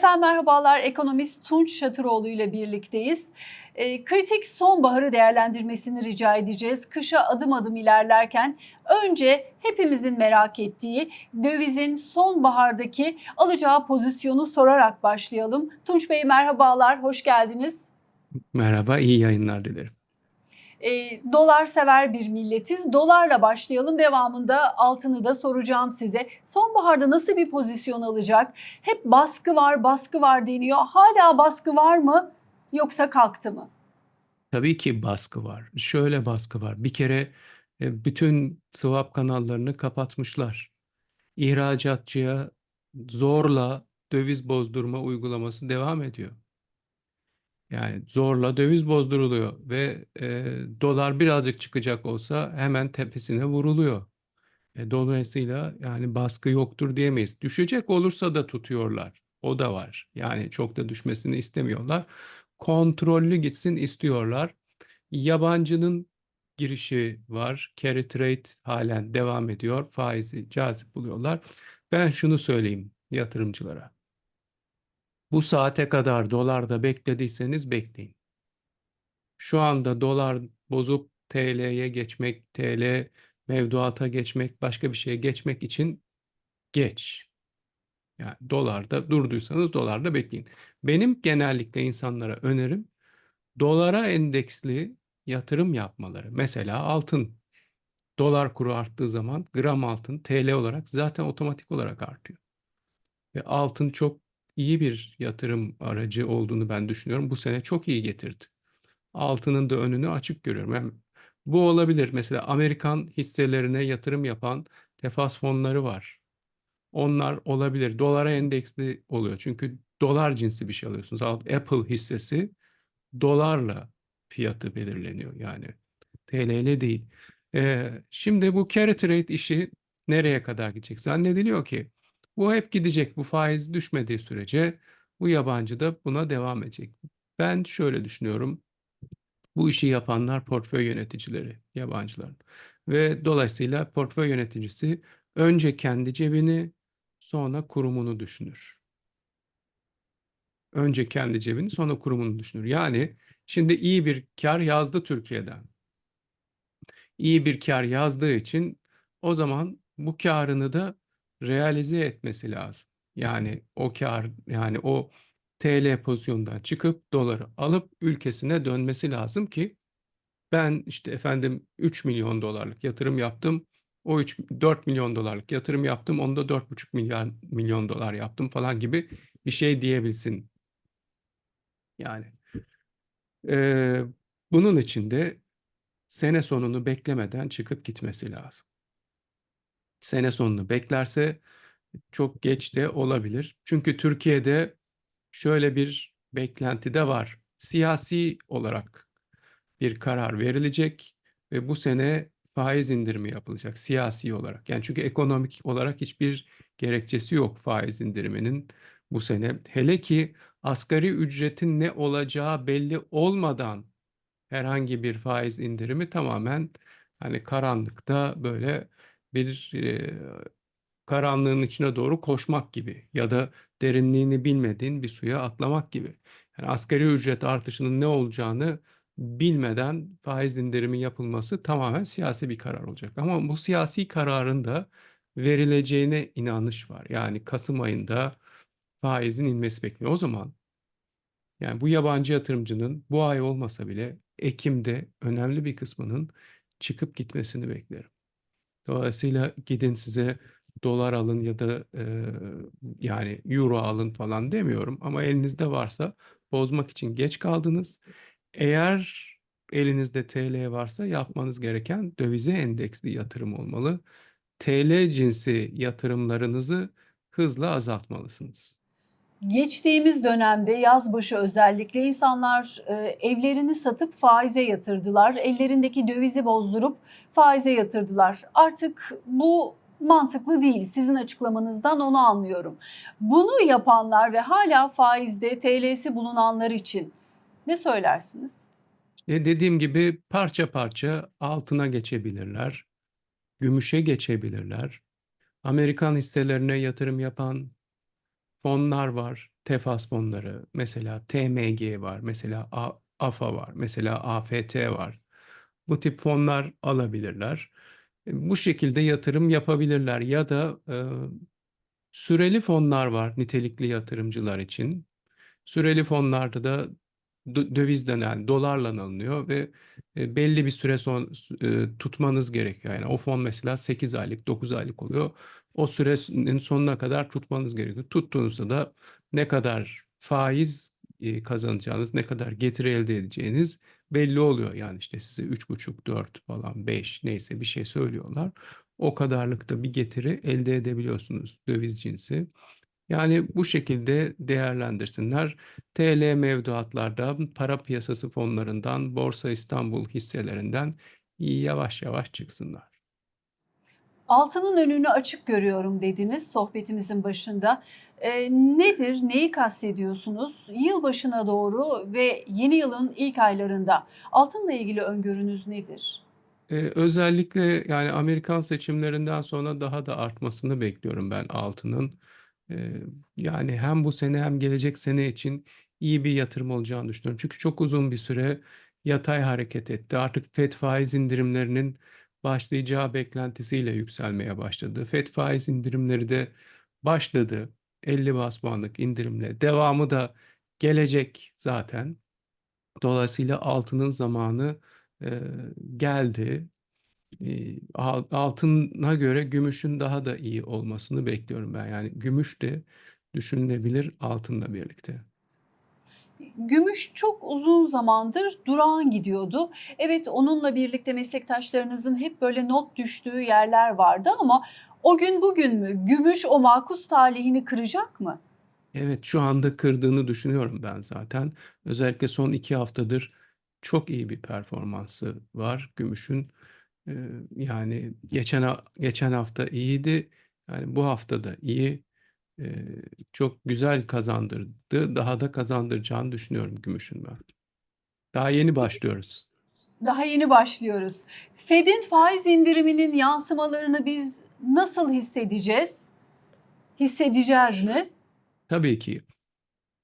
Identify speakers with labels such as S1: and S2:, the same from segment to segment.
S1: Efendim merhabalar, ekonomist Tunç Şatıroğlu ile birlikteyiz. E, kritik sonbaharı değerlendirmesini rica edeceğiz. Kışa adım adım ilerlerken önce hepimizin merak ettiği dövizin sonbahardaki alacağı pozisyonu sorarak başlayalım. Tunç Bey merhabalar, hoş geldiniz.
S2: Merhaba, iyi yayınlar dilerim.
S1: E, dolar sever bir milletiz. Dolarla başlayalım. Devamında altını da soracağım size. Sonbaharda nasıl bir pozisyon alacak? Hep baskı var, baskı var deniyor. Hala baskı var mı yoksa kalktı mı?
S2: Tabii ki baskı var. Şöyle baskı var. Bir kere e, bütün swap kanallarını kapatmışlar. İhracatçıya zorla döviz bozdurma uygulaması devam ediyor. Yani zorla döviz bozduruluyor ve e, dolar birazcık çıkacak olsa hemen tepesine vuruluyor. E, dolayısıyla yani baskı yoktur diyemeyiz. Düşecek olursa da tutuyorlar. O da var. Yani çok da düşmesini istemiyorlar. Kontrollü gitsin istiyorlar. Yabancının girişi var. Carry trade halen devam ediyor. Faizi cazip buluyorlar. Ben şunu söyleyeyim yatırımcılara. Bu saate kadar dolarda beklediyseniz bekleyin. Şu anda dolar bozup TL'ye geçmek, TL mevduata geçmek, başka bir şeye geçmek için geç. Yani dolarda durduysanız dolarda bekleyin. Benim genellikle insanlara önerim dolara endeksli yatırım yapmaları. Mesela altın. Dolar kuru arttığı zaman gram altın TL olarak zaten otomatik olarak artıyor. Ve altın çok iyi bir yatırım aracı olduğunu ben düşünüyorum. Bu sene çok iyi getirdi. Altının da önünü açık görüyorum. Hem bu olabilir. Mesela Amerikan hisselerine yatırım yapan tefas fonları var. Onlar olabilir. Dolara endeksli oluyor. Çünkü dolar cinsi bir şey alıyorsunuz. Apple hissesi dolarla fiyatı belirleniyor. Yani TL değil. Ee, şimdi bu carry trade işi nereye kadar gidecek? Zannediliyor ki bu hep gidecek. Bu faiz düşmediği sürece bu yabancı da buna devam edecek. Ben şöyle düşünüyorum. Bu işi yapanlar portföy yöneticileri, yabancılar. Ve dolayısıyla portföy yöneticisi önce kendi cebini, sonra kurumunu düşünür. Önce kendi cebini, sonra kurumunu düşünür. Yani şimdi iyi bir kar yazdı Türkiye'den. İyi bir kar yazdığı için o zaman bu karını da realize etmesi lazım. Yani o kar, yani o TL pozisyondan çıkıp doları alıp ülkesine dönmesi lazım ki ben işte efendim 3 milyon dolarlık yatırım yaptım. O 3 4 milyon dolarlık yatırım yaptım. Onda 4,5 milyar milyon dolar yaptım falan gibi bir şey diyebilsin. Yani e, bunun için de sene sonunu beklemeden çıkıp gitmesi lazım. Sene sonunu beklerse çok geç de olabilir. Çünkü Türkiye'de şöyle bir beklenti de var. Siyasi olarak bir karar verilecek ve bu sene faiz indirimi yapılacak siyasi olarak. Yani çünkü ekonomik olarak hiçbir gerekçesi yok faiz indiriminin bu sene. Hele ki asgari ücretin ne olacağı belli olmadan herhangi bir faiz indirimi tamamen hani karanlıkta böyle bir e, karanlığın içine doğru koşmak gibi ya da derinliğini bilmediğin bir suya atlamak gibi. Yani asgari ücret artışının ne olacağını bilmeden faiz indirimi yapılması tamamen siyasi bir karar olacak. Ama bu siyasi kararın da verileceğine inanış var. Yani Kasım ayında faizin inmesi bekleniyor. O zaman yani bu yabancı yatırımcının bu ay olmasa bile Ekim'de önemli bir kısmının çıkıp gitmesini beklerim. Dolayısıyla gidin size dolar alın ya da e, yani euro alın falan demiyorum ama elinizde varsa bozmak için geç kaldınız. Eğer elinizde TL varsa yapmanız gereken dövize endeksli yatırım olmalı. TL cinsi yatırımlarınızı hızla azaltmalısınız.
S1: Geçtiğimiz dönemde yaz başı özellikle insanlar e, evlerini satıp faize yatırdılar. Ellerindeki dövizi bozdurup faize yatırdılar. Artık bu mantıklı değil. Sizin açıklamanızdan onu anlıyorum. Bunu yapanlar ve hala faizde TL'si bulunanlar için ne söylersiniz?
S2: E dediğim gibi parça parça altına geçebilirler, gümüşe geçebilirler. Amerikan hisselerine yatırım yapan fonlar var. Tefas fonları, mesela TMG var, mesela AFA var, mesela AFT var. Bu tip fonlar alabilirler. E, Bu şekilde yatırım yapabilirler ya da e, süreli fonlar var nitelikli yatırımcılar için. Süreli fonlarda da dö- dövizden yani dolarla alınıyor ve e, belli bir süre son e, tutmanız gerekiyor. Yani o fon mesela 8 aylık, 9 aylık oluyor. O sürenin sonuna kadar tutmanız gerekiyor. Tuttuğunuzda da ne kadar faiz e, kazanacağınız, ne kadar getiri elde edeceğiniz belli oluyor. Yani işte size 3,5, 4 falan 5 neyse bir şey söylüyorlar. O kadarlıkta bir getiri elde edebiliyorsunuz döviz cinsi. Yani bu şekilde değerlendirsinler. TL mevduatlardan, para piyasası fonlarından, Borsa İstanbul hisselerinden yavaş yavaş çıksınlar.
S1: Altının önünü açık görüyorum dediniz sohbetimizin başında. Ee, nedir, neyi kastediyorsunuz? Yılbaşına doğru ve yeni yılın ilk aylarında altınla ilgili öngörünüz nedir?
S2: Ee, özellikle yani Amerikan seçimlerinden sonra daha da artmasını bekliyorum ben altının. Ee, yani hem bu sene hem gelecek sene için iyi bir yatırım olacağını düşünüyorum. Çünkü çok uzun bir süre yatay hareket etti. Artık FED faiz indirimlerinin başlayacağı beklentisiyle yükselmeye başladı. FED faiz indirimleri de başladı. 50 bas puanlık indirimle. Devamı da gelecek zaten. Dolayısıyla altının zamanı e, geldi. E, al- altına göre gümüşün daha da iyi olmasını bekliyorum ben. Yani gümüş de düşünülebilir altınla birlikte.
S1: Gümüş çok uzun zamandır durağan gidiyordu. Evet onunla birlikte meslektaşlarınızın hep böyle not düştüğü yerler vardı ama o gün bugün mü? Gümüş o makus talihini kıracak mı?
S2: Evet, şu anda kırdığını düşünüyorum ben zaten. Özellikle son iki haftadır çok iyi bir performansı var gümüşün. Ee, yani geçen geçen hafta iyiydi. Yani bu hafta da iyi. Çok güzel kazandırdı. Daha da kazandıracağını düşünüyorum gümüşün ben. Daha yeni başlıyoruz.
S1: Daha yeni başlıyoruz. Fed'in faiz indiriminin yansımalarını biz nasıl hissedeceğiz? Hissedeceğiz mi?
S2: Tabii ki.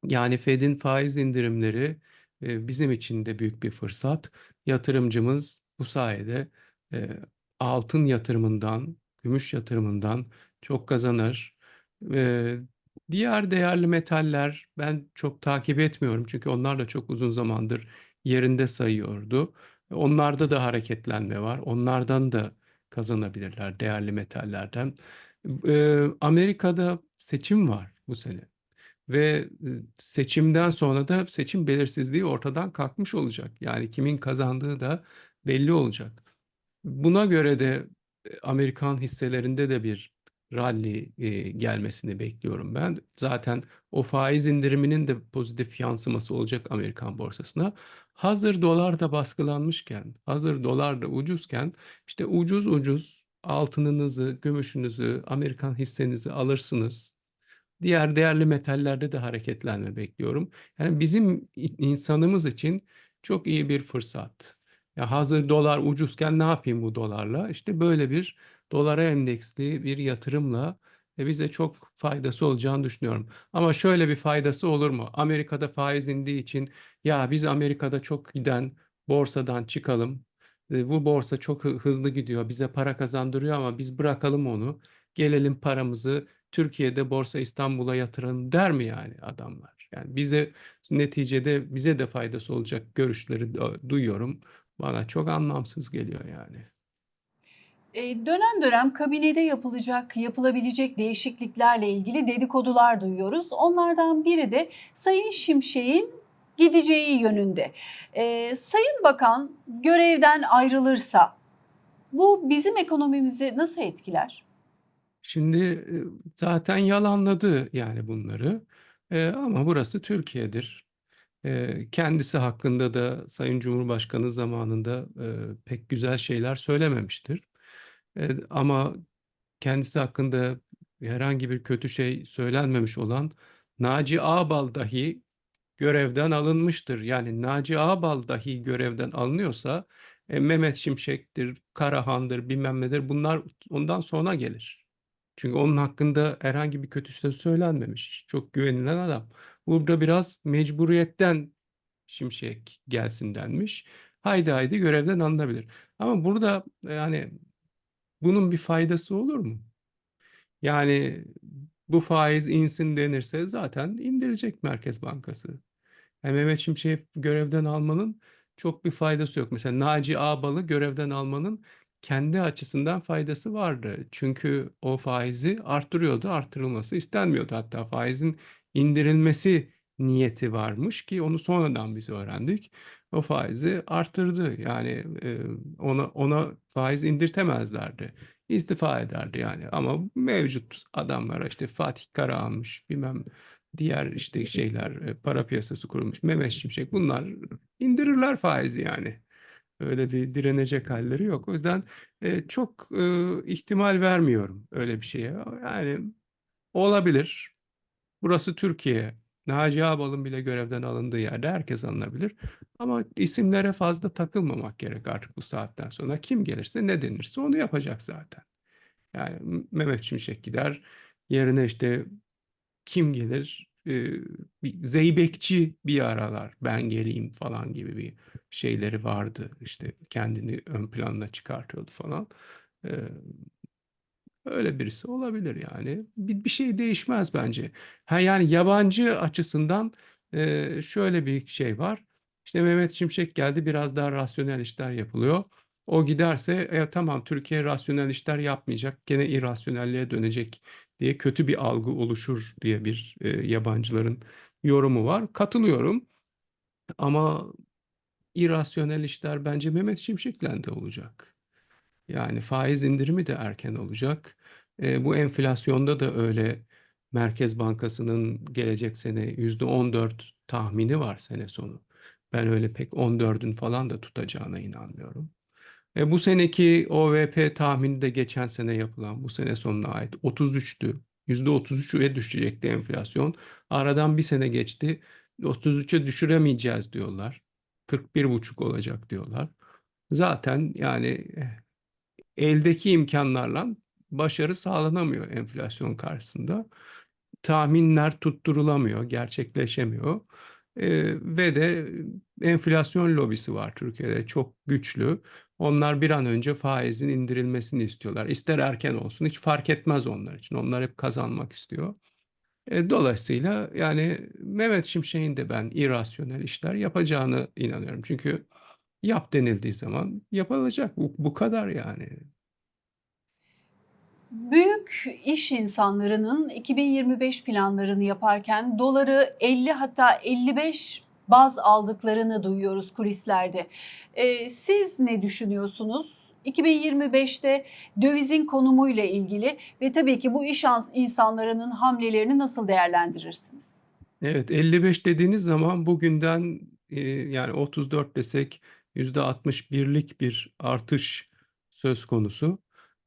S2: Yani Fed'in faiz indirimleri e, bizim için de büyük bir fırsat. Yatırımcımız bu sayede e, altın yatırımından, gümüş yatırımından çok kazanır. E, diğer değerli metaller ben çok takip etmiyorum çünkü onlar da çok uzun zamandır yerinde sayıyordu. Onlarda da hareketlenme var. Onlardan da kazanabilirler değerli metallerden. E, Amerika'da seçim var bu sene. Ve seçimden sonra da seçim belirsizliği ortadan kalkmış olacak. Yani kimin kazandığı da belli olacak. Buna göre de Amerikan hisselerinde de bir rally e, gelmesini bekliyorum ben. Zaten o faiz indiriminin de pozitif yansıması olacak Amerikan borsasına. Hazır dolar da baskılanmışken, hazır dolar da ucuzken işte ucuz ucuz altınınızı, gümüşünüzü, Amerikan hissenizi alırsınız. Diğer değerli metallerde de hareketlenme bekliyorum. Yani bizim insanımız için çok iyi bir fırsat. Ya hazır dolar ucuzken ne yapayım bu dolarla? İşte böyle bir dolara endeksli bir yatırımla e, bize çok faydası olacağını düşünüyorum. Ama şöyle bir faydası olur mu? Amerika'da faiz indiği için ya biz Amerika'da çok giden borsadan çıkalım. E, Bu borsa çok hı- hızlı gidiyor, bize para kazandırıyor ama biz bırakalım onu. Gelelim paramızı Türkiye'de Borsa İstanbul'a yatırın der mi yani adamlar? Yani bize neticede bize de faydası olacak görüşleri duyuyorum. Bana çok anlamsız geliyor yani.
S1: E, dönem dönem kabinede yapılacak, yapılabilecek değişikliklerle ilgili dedikodular duyuyoruz. Onlardan biri de Sayın Şimşek'in gideceği yönünde. E, Sayın Bakan görevden ayrılırsa bu bizim ekonomimizi nasıl etkiler?
S2: Şimdi e, zaten yalanladı yani bunları. E, ama burası Türkiye'dir. E, kendisi hakkında da Sayın Cumhurbaşkanı zamanında e, pek güzel şeyler söylememiştir. E, ama kendisi hakkında herhangi bir kötü şey söylenmemiş olan Naci Ağbal dahi görevden alınmıştır. Yani Naci Ağbal dahi görevden alınıyorsa e, Mehmet Şimşek'tir, Karahan'dır, bilmem nedir bunlar ondan sonra gelir. Çünkü onun hakkında herhangi bir kötü söz söylenmemiş. Çok güvenilen adam. Burada biraz mecburiyetten Şimşek gelsin denmiş. Haydi haydi görevden alınabilir. Ama burada yani bunun bir faydası olur mu? Yani bu faiz insin denirse zaten indirecek Merkez Bankası. Yani Mehmet Şimşek'i görevden almanın çok bir faydası yok. Mesela Naci Ağbal'ı görevden almanın kendi açısından faydası vardı. Çünkü o faizi arttırıyordu, arttırılması istenmiyordu. Hatta faizin indirilmesi niyeti varmış ki onu sonradan biz öğrendik. O faizi arttırdı. Yani e, ona ona faiz indirtemezlerdi. İstifa ederdi yani. Ama mevcut adamlara işte Fatih Karahan'mış, bilmem diğer işte şeyler e, para piyasası kurulmuş Mehmet Şimşek bunlar indirirler faizi yani. Öyle bir direnecek halleri yok. O yüzden e, çok e, ihtimal vermiyorum öyle bir şeye. Yani olabilir. Burası Türkiye. Naci Ağbal'ın bile görevden alındığı yerde herkes alınabilir. Ama isimlere fazla takılmamak gerek artık bu saatten sonra. Kim gelirse ne denirse onu yapacak zaten. Yani Mehmet Şimşek gider. Yerine işte kim gelir? Ee, zeybekçi bir aralar ben geleyim falan gibi bir şeyleri vardı. İşte kendini ön planına çıkartıyordu falan. Ee, öyle birisi olabilir yani. Bir, bir şey değişmez bence. Ha yani yabancı açısından e, şöyle bir şey var. İşte Mehmet Şimşek geldi biraz daha rasyonel işler yapılıyor. O giderse e, tamam Türkiye rasyonel işler yapmayacak. Gene irrasyonelliğe dönecek diye kötü bir algı oluşur diye bir e, yabancıların yorumu var. Katılıyorum. Ama irrasyonel işler bence Mehmet Şimşek'le de olacak. Yani faiz indirimi de erken olacak. E, bu enflasyonda da öyle Merkez Bankası'nın gelecek sene %14 tahmini var sene sonu. Ben öyle pek 14'ün falan da tutacağına inanmıyorum. E, bu seneki OVP tahmini de geçen sene yapılan bu sene sonuna ait 33'tü. %33'e düşecekti enflasyon. Aradan bir sene geçti. 33'e düşüremeyeceğiz diyorlar. 41,5 olacak diyorlar. Zaten yani eldeki imkanlarla başarı sağlanamıyor enflasyon karşısında. Tahminler tutturulamıyor, gerçekleşemiyor. Ee, ve de enflasyon lobisi var Türkiye'de çok güçlü. Onlar bir an önce faizin indirilmesini istiyorlar. İster erken olsun hiç fark etmez onlar için. Onlar hep kazanmak istiyor. E, dolayısıyla yani Mehmet Şimşek'in de ben irrasyonel işler yapacağını inanıyorum. Çünkü yap denildiği zaman yapılacak. Bu, bu kadar yani.
S1: Büyük iş insanlarının 2025 planlarını yaparken doları 50 hatta 55 baz aldıklarını duyuyoruz kulislerde. Ee, siz ne düşünüyorsunuz? 2025'te dövizin konumuyla ilgili ve tabii ki bu iş insanlarının hamlelerini nasıl değerlendirirsiniz?
S2: Evet 55 dediğiniz zaman bugünden e, yani 34 desek %61'lik bir artış söz konusu.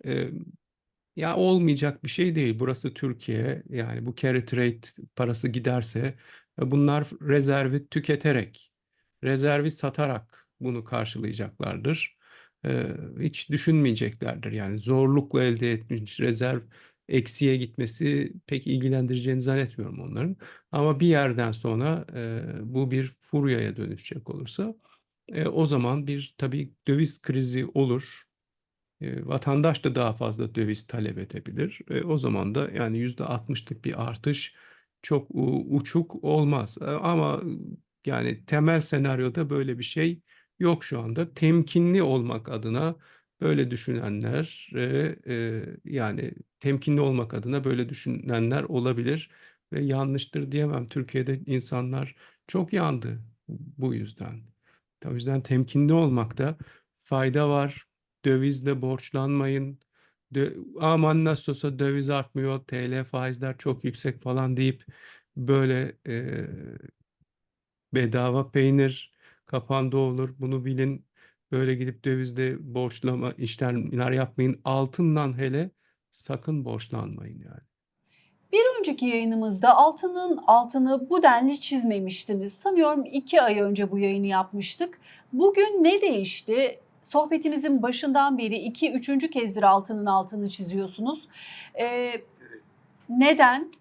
S2: E, ya olmayacak bir şey değil. Burası Türkiye. Yani bu carry trade parası giderse e, bunlar rezervi tüketerek, rezervi satarak bunu karşılayacaklardır. E, hiç düşünmeyeceklerdir. Yani zorlukla elde etmiş rezerv eksiye gitmesi pek ilgilendireceğini zannetmiyorum onların. Ama bir yerden sonra e, bu bir furyaya dönüşecek olursa e, o zaman bir tabii döviz krizi olur. E, vatandaş da daha fazla döviz talep edebilir. E, o zaman da yani yüzde 60'lık bir artış çok uçuk olmaz. E, ama yani temel senaryoda böyle bir şey yok şu anda. Temkinli olmak adına böyle düşünenler e, e, yani temkinli olmak adına böyle düşünenler olabilir ve yanlıştır diyemem. Türkiye'de insanlar çok yandı bu yüzden. O yüzden temkinli olmakta fayda var. Dövizle borçlanmayın. Dö aman nasıl olsa döviz artmıyor, TL faizler çok yüksek falan deyip böyle e, bedava peynir kapanda olur. Bunu bilin. Böyle gidip dövizle borçlama işlemler yapmayın. Altından hele sakın borçlanmayın yani.
S1: Bir önceki yayınımızda altının altını bu denli çizmemiştiniz. Sanıyorum iki ay önce bu yayını yapmıştık. Bugün ne değişti? sohbetimizin başından beri iki, üçüncü kezdir altının altını çiziyorsunuz. Ee, neden?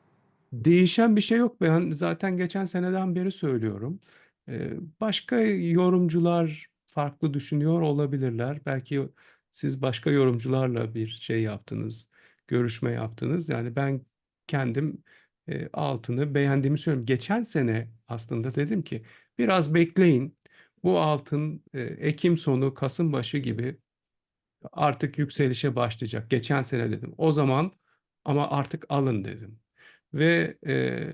S2: Değişen bir şey yok. Ben zaten geçen seneden beri söylüyorum. Ee, başka yorumcular farklı düşünüyor olabilirler. Belki siz başka yorumcularla bir şey yaptınız, görüşme yaptınız. Yani ben kendim e, altını beğendiğimi söylüyorum. Geçen sene aslında dedim ki biraz bekleyin. Bu altın e, Ekim sonu, Kasım başı gibi artık yükselişe başlayacak. Geçen sene dedim. O zaman ama artık alın dedim. Ve e,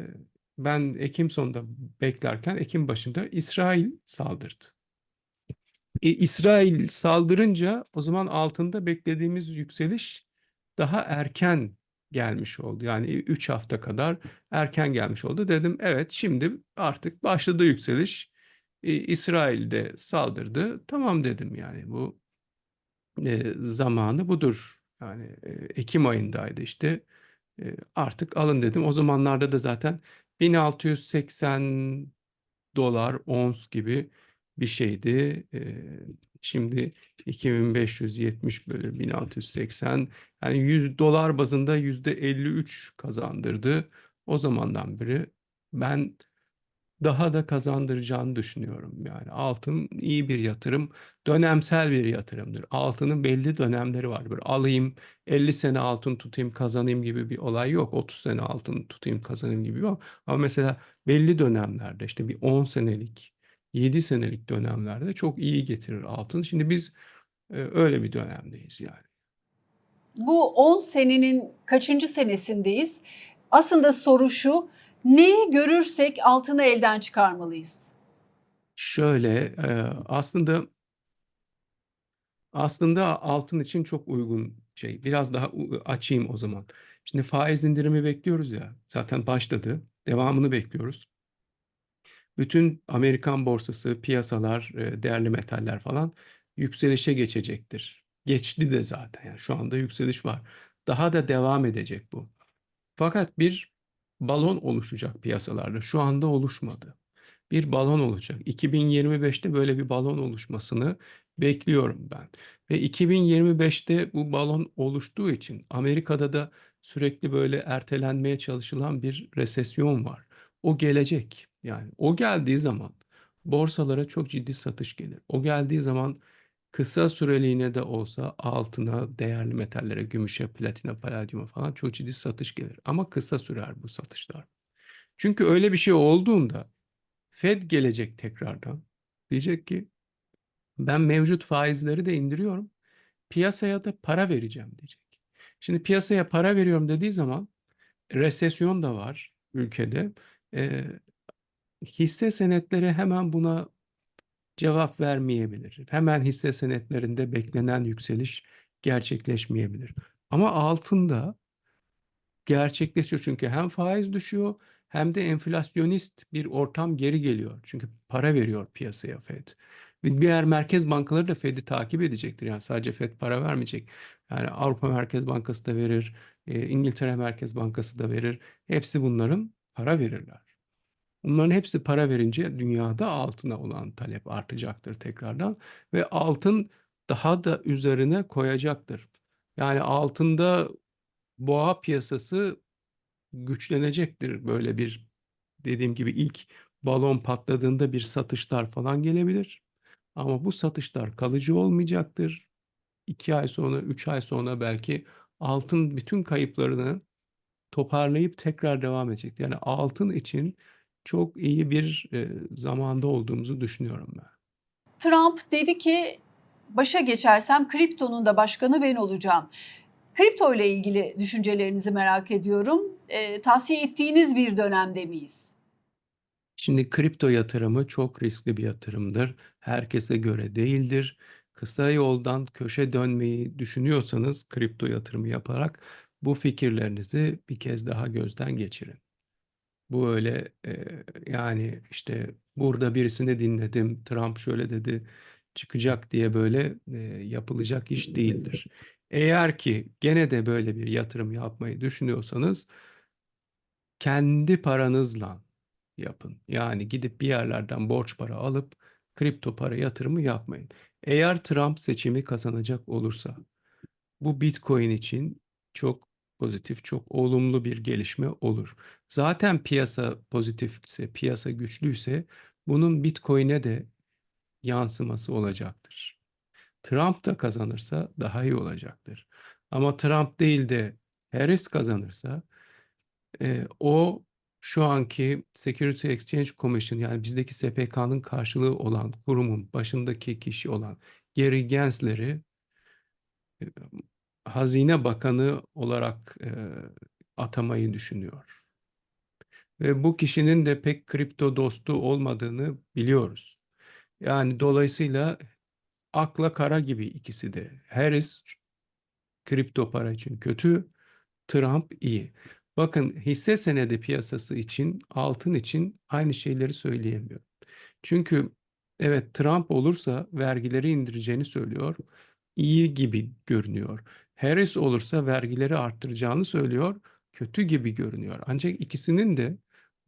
S2: ben Ekim sonunda beklerken Ekim başında İsrail saldırdı. E, İsrail saldırınca o zaman altında beklediğimiz yükseliş daha erken gelmiş oldu. Yani 3 hafta kadar erken gelmiş oldu. Dedim evet şimdi artık başladı yükseliş. E, İsrail de saldırdı. Tamam dedim yani bu e, zamanı budur. Yani e, Ekim ayındaydı işte. E, artık alın dedim. O zamanlarda da zaten 1680 dolar ons gibi bir şeydi. E, şimdi 2570 bölü 1680 yani 100 dolar bazında %53 kazandırdı. O zamandan beri ben daha da kazandıracağını düşünüyorum. Yani altın iyi bir yatırım, dönemsel bir yatırımdır. Altının belli dönemleri var. Bir alayım 50 sene altın tutayım kazanayım gibi bir olay yok. 30 sene altın tutayım kazanayım gibi yok. Ama mesela belli dönemlerde işte bir 10 senelik, 7 senelik dönemlerde çok iyi getirir altın. Şimdi biz e, öyle bir dönemdeyiz yani.
S1: Bu 10 senenin kaçıncı senesindeyiz? Aslında soru şu, neyi görürsek altını elden çıkarmalıyız?
S2: Şöyle e, aslında aslında altın için çok uygun şey. Biraz daha açayım o zaman. Şimdi faiz indirimi bekliyoruz ya. Zaten başladı. Devamını bekliyoruz. Bütün Amerikan borsası, piyasalar, e, değerli metaller falan yükselişe geçecektir. Geçti de zaten. Yani şu anda yükseliş var. Daha da devam edecek bu. Fakat bir balon oluşacak piyasalarda. Şu anda oluşmadı. Bir balon olacak. 2025'te böyle bir balon oluşmasını bekliyorum ben. Ve 2025'te bu balon oluştuğu için Amerika'da da sürekli böyle ertelenmeye çalışılan bir resesyon var. O gelecek. Yani o geldiği zaman borsalara çok ciddi satış gelir. O geldiği zaman kısa süreliğine de olsa altına, değerli metallere, gümüşe, platine, paladyuma falan çok ciddi satış gelir. Ama kısa sürer bu satışlar. Çünkü öyle bir şey olduğunda Fed gelecek tekrardan. Diyecek ki ben mevcut faizleri de indiriyorum. Piyasaya da para vereceğim diyecek. Şimdi piyasaya para veriyorum dediği zaman resesyon da var ülkede. Ee, hisse senetleri hemen buna cevap vermeyebilir. Hemen hisse senetlerinde beklenen yükseliş gerçekleşmeyebilir. Ama altında gerçekleşiyor çünkü hem faiz düşüyor hem de enflasyonist bir ortam geri geliyor. Çünkü para veriyor piyasaya Fed. Ve diğer merkez bankaları da Fed'i takip edecektir. Yani sadece Fed para vermeyecek. Yani Avrupa Merkez Bankası da verir, e, İngiltere Merkez Bankası da verir. Hepsi bunların para verirler. Bunların hepsi para verince dünyada altına olan talep artacaktır tekrardan ve altın daha da üzerine koyacaktır. Yani altında boğa piyasası güçlenecektir. Böyle bir dediğim gibi ilk balon patladığında bir satışlar falan gelebilir. Ama bu satışlar kalıcı olmayacaktır. 2 ay sonra, 3 ay sonra belki altın bütün kayıplarını toparlayıp tekrar devam edecektir. Yani altın için çok iyi bir e, zamanda olduğumuzu düşünüyorum ben.
S1: Trump dedi ki başa geçersem kriptonun da başkanı ben olacağım. Kripto ile ilgili düşüncelerinizi merak ediyorum. Ee, tavsiye ettiğiniz bir dönemde miyiz?
S2: Şimdi kripto yatırımı çok riskli bir yatırımdır. Herkese göre değildir. Kısa yoldan köşe dönmeyi düşünüyorsanız kripto yatırımı yaparak bu fikirlerinizi bir kez daha gözden geçirin. Bu öyle e, yani işte burada birisini dinledim, Trump şöyle dedi, çıkacak diye böyle e, yapılacak iş değildir. Eğer ki gene de böyle bir yatırım yapmayı düşünüyorsanız kendi paranızla yapın. Yani gidip bir yerlerden borç para alıp kripto para yatırımı yapmayın. Eğer Trump seçimi kazanacak olursa bu Bitcoin için çok pozitif, çok olumlu bir gelişme olur. Zaten piyasa pozitifse, piyasa güçlüyse bunun Bitcoin'e de yansıması olacaktır. Trump da kazanırsa daha iyi olacaktır. Ama Trump değil de Harris kazanırsa e, o şu anki Security Exchange Commission yani bizdeki SPK'nın karşılığı olan kurumun başındaki kişi olan Gary Gensler'i e, Hazine Bakanı olarak e, atamayı düşünüyor. Ve bu kişinin de pek kripto dostu olmadığını biliyoruz. Yani dolayısıyla akla kara gibi ikisi de. Harris kripto para için kötü, Trump iyi. Bakın hisse senedi piyasası için, altın için aynı şeyleri söyleyemiyorum. Çünkü evet Trump olursa vergileri indireceğini söylüyor. İyi gibi görünüyor. Harris olursa vergileri arttıracağını söylüyor. Kötü gibi görünüyor. Ancak ikisinin de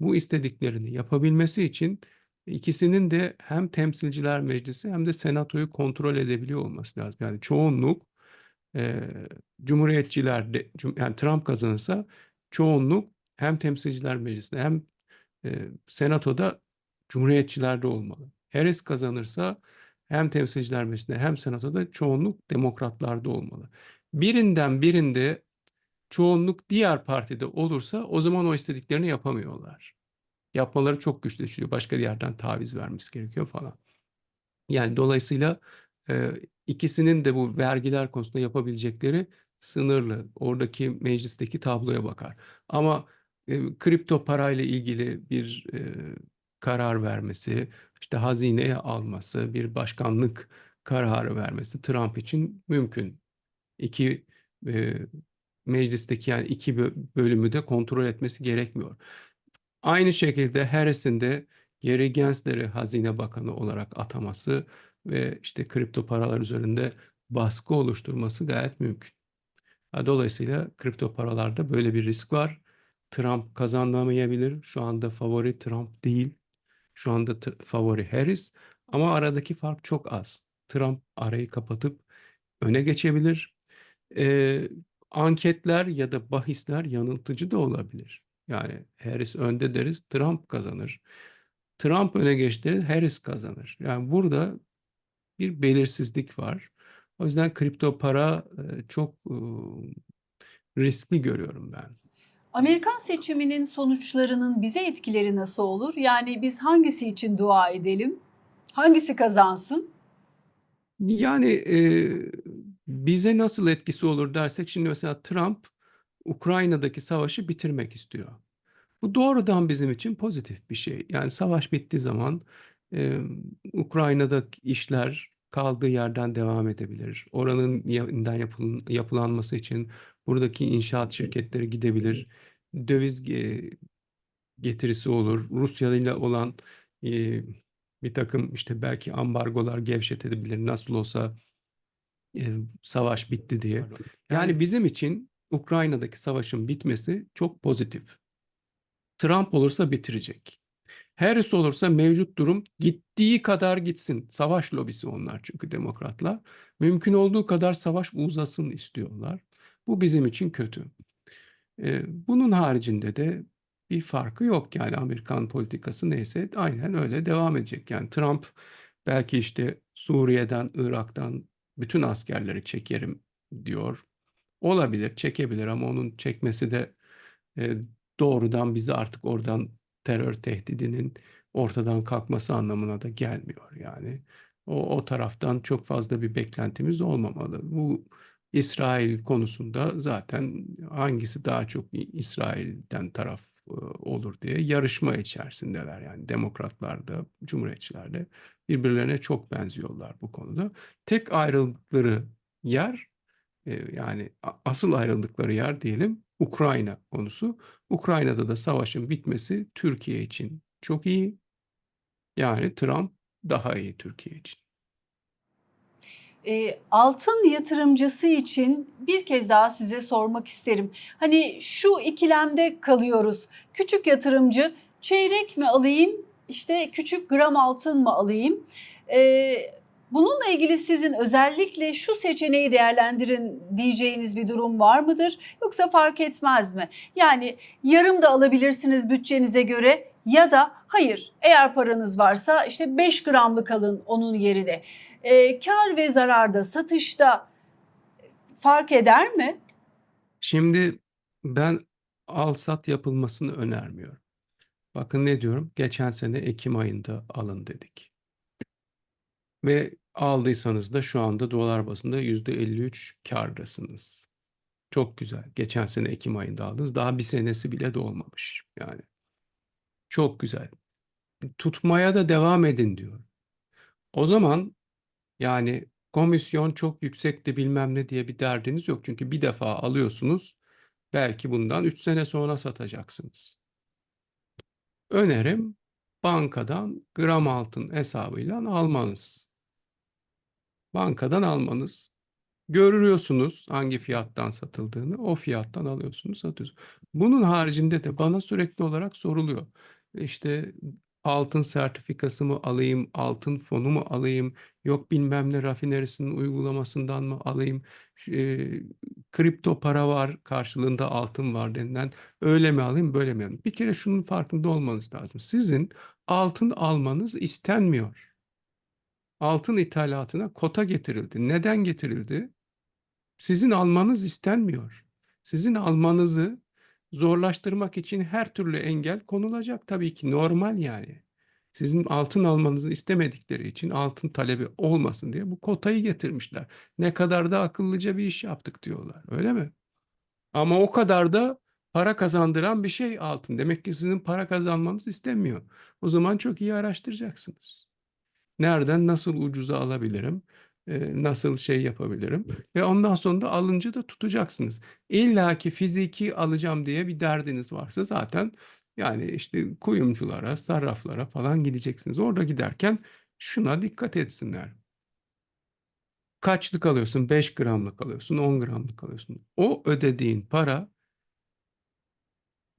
S2: bu istediklerini yapabilmesi için ikisinin de hem temsilciler meclisi hem de senatoyu kontrol edebiliyor olması lazım. Yani çoğunluk e, cumhuriyetçiler de, yani Trump kazanırsa çoğunluk hem temsilciler meclisinde hem e, senatoda cumhuriyetçilerde olmalı. Harris kazanırsa hem temsilciler meclisinde hem senatoda çoğunluk demokratlarda olmalı. Birinden birinde çoğunluk diğer partide olursa o zaman o istediklerini yapamıyorlar. Yapmaları çok güçleşiyor. Başka bir yerden taviz vermesi gerekiyor falan. Yani dolayısıyla e, ikisinin de bu vergiler konusunda yapabilecekleri sınırlı. Oradaki meclisteki tabloya bakar. Ama e, kripto parayla ilgili bir e, karar vermesi, işte hazineye alması, bir başkanlık kararı vermesi Trump için mümkün. İki e, meclisteki yani iki bö- bölümü de kontrol etmesi gerekmiyor. Aynı şekilde Harris'in de Gary Gensler'i Hazine Bakanı olarak ataması ve işte kripto paralar üzerinde baskı oluşturması gayet mümkün. Dolayısıyla kripto paralarda böyle bir risk var. Trump kazanamayabilir. Şu anda favori Trump değil. Şu anda favori Harris. Ama aradaki fark çok az. Trump arayı kapatıp öne geçebilir. Ee, anketler ya da bahisler yanıltıcı da olabilir. Yani Harris önde deriz, Trump kazanır. Trump öne geçti Harris kazanır. Yani burada bir belirsizlik var. O yüzden kripto para e, çok e, riskli görüyorum ben.
S1: Amerikan seçiminin sonuçlarının bize etkileri nasıl olur? Yani biz hangisi için dua edelim? Hangisi kazansın?
S2: Yani e, bize nasıl etkisi olur dersek şimdi mesela Trump Ukrayna'daki savaşı bitirmek istiyor. Bu doğrudan bizim için pozitif bir şey. Yani savaş bittiği zaman e, Ukrayna'daki işler kaldığı yerden devam edebilir. Oranın yeniden yapılın, yapılanması için buradaki inşaat şirketleri gidebilir. Döviz ge- getirisi olur. Rusya ile olan e, bir takım işte belki ambargolar gevşetebilir. Nasıl olsa e, savaş bitti diye. Yani bizim için Ukrayna'daki savaşın bitmesi çok pozitif. Trump olursa bitirecek. Harris olursa mevcut durum gittiği kadar gitsin. Savaş lobisi onlar çünkü demokratlar. Mümkün olduğu kadar savaş uzasın istiyorlar. Bu bizim için kötü. Ee, bunun haricinde de bir farkı yok yani Amerikan politikası neyse aynen öyle devam edecek. Yani Trump belki işte Suriye'den, Irak'tan bütün askerleri çekerim diyor. Olabilir, çekebilir ama onun çekmesi de e, doğrudan bizi artık oradan terör tehdidinin ortadan kalkması anlamına da gelmiyor yani. O, o taraftan çok fazla bir beklentimiz olmamalı. Bu İsrail konusunda zaten hangisi daha çok İsrail'den taraf olur diye yarışma içerisindeler. Yani demokratlar da, cumhuriyetçiler de birbirlerine çok benziyorlar bu konuda. Tek ayrıldıkları yer e, yani asıl ayrıldıkları yer diyelim Ukrayna konusu. Ukrayna'da da savaşın bitmesi Türkiye için çok iyi. Yani Trump daha iyi Türkiye için.
S1: E, altın yatırımcısı için bir kez daha size sormak isterim. Hani şu ikilemde kalıyoruz. Küçük yatırımcı çeyrek mi alayım, işte küçük gram altın mı alayım? E, Bununla ilgili sizin özellikle şu seçeneği değerlendirin diyeceğiniz bir durum var mıdır? Yoksa fark etmez mi? Yani yarım da alabilirsiniz bütçenize göre ya da hayır eğer paranız varsa işte 5 gramlık alın onun yerine. Ee, kar ve zararda satışta fark eder mi?
S2: Şimdi ben al-sat yapılmasını önermiyorum. Bakın ne diyorum? Geçen sene Ekim ayında alın dedik. Ve aldıysanız da şu anda dolar bazında %53 kârdasınız. Çok güzel. Geçen sene Ekim ayında aldınız. Daha bir senesi bile dolmamış. Yani çok güzel. Tutmaya da devam edin diyor. O zaman yani komisyon çok yüksekti bilmem ne diye bir derdiniz yok. Çünkü bir defa alıyorsunuz. Belki bundan 3 sene sonra satacaksınız. Önerim bankadan gram altın hesabıyla almanız. Bankadan almanız. Görüyorsunuz hangi fiyattan satıldığını, o fiyattan alıyorsunuz, satıyorsunuz. Bunun haricinde de bana sürekli olarak soruluyor. İşte altın sertifikası mı alayım, altın fonu mu alayım, yok bilmem ne rafinerisinin uygulamasından mı alayım, e, kripto para var karşılığında altın var denilen öyle mi alayım, böyle mi alayım? Bir kere şunun farkında olmanız lazım. Sizin altın almanız istenmiyor. Altın ithalatına kota getirildi. Neden getirildi? Sizin almanız istenmiyor. Sizin almanızı zorlaştırmak için her türlü engel konulacak tabii ki normal yani. Sizin altın almanızı istemedikleri için altın talebi olmasın diye bu kotayı getirmişler. Ne kadar da akıllıca bir iş yaptık diyorlar. Öyle mi? Ama o kadar da para kazandıran bir şey altın. Demek ki sizin para kazanmanız istemiyor. O zaman çok iyi araştıracaksınız. Nereden nasıl ucuza alabilirim? E, Nasıl şey yapabilirim? Ve ondan sonra da alınca da tutacaksınız. İlla ki fiziki alacağım diye bir derdiniz varsa zaten yani işte kuyumculara, sarraflara falan gideceksiniz. Orada giderken şuna dikkat etsinler. Kaçlık alıyorsun? 5 gramlık alıyorsun, 10 gramlık alıyorsun. O ödediğin para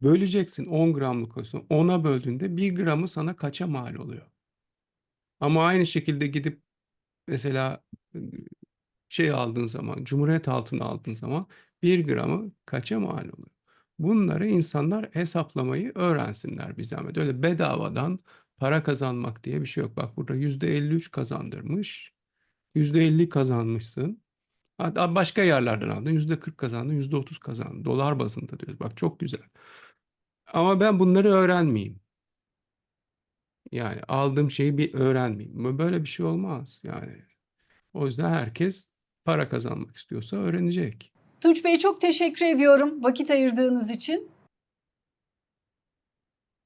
S2: böleceksin 10 gramlık alıyorsun. 10'a böldüğünde 1 gramı sana kaça mal oluyor? Ama aynı şekilde gidip mesela şey aldığın zaman, Cumhuriyet altını aldığın zaman 1 gramı kaça mal oluyor? Bunları insanlar hesaplamayı öğrensinler bir zahmet. Öyle bedavadan para kazanmak diye bir şey yok. Bak burada %53 kazandırmış. %50 kazanmışsın. Hatta başka yerlerden aldın. %40 kazandın, %30 kazandın. Dolar bazında diyoruz. Bak çok güzel. Ama ben bunları öğrenmeyeyim. Yani aldığım şeyi bir öğrenmeyeyim. Böyle bir şey olmaz yani. O yüzden herkes para kazanmak istiyorsa öğrenecek.
S1: Tunç Bey çok teşekkür ediyorum vakit ayırdığınız için.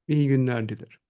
S2: İyi günler dilerim.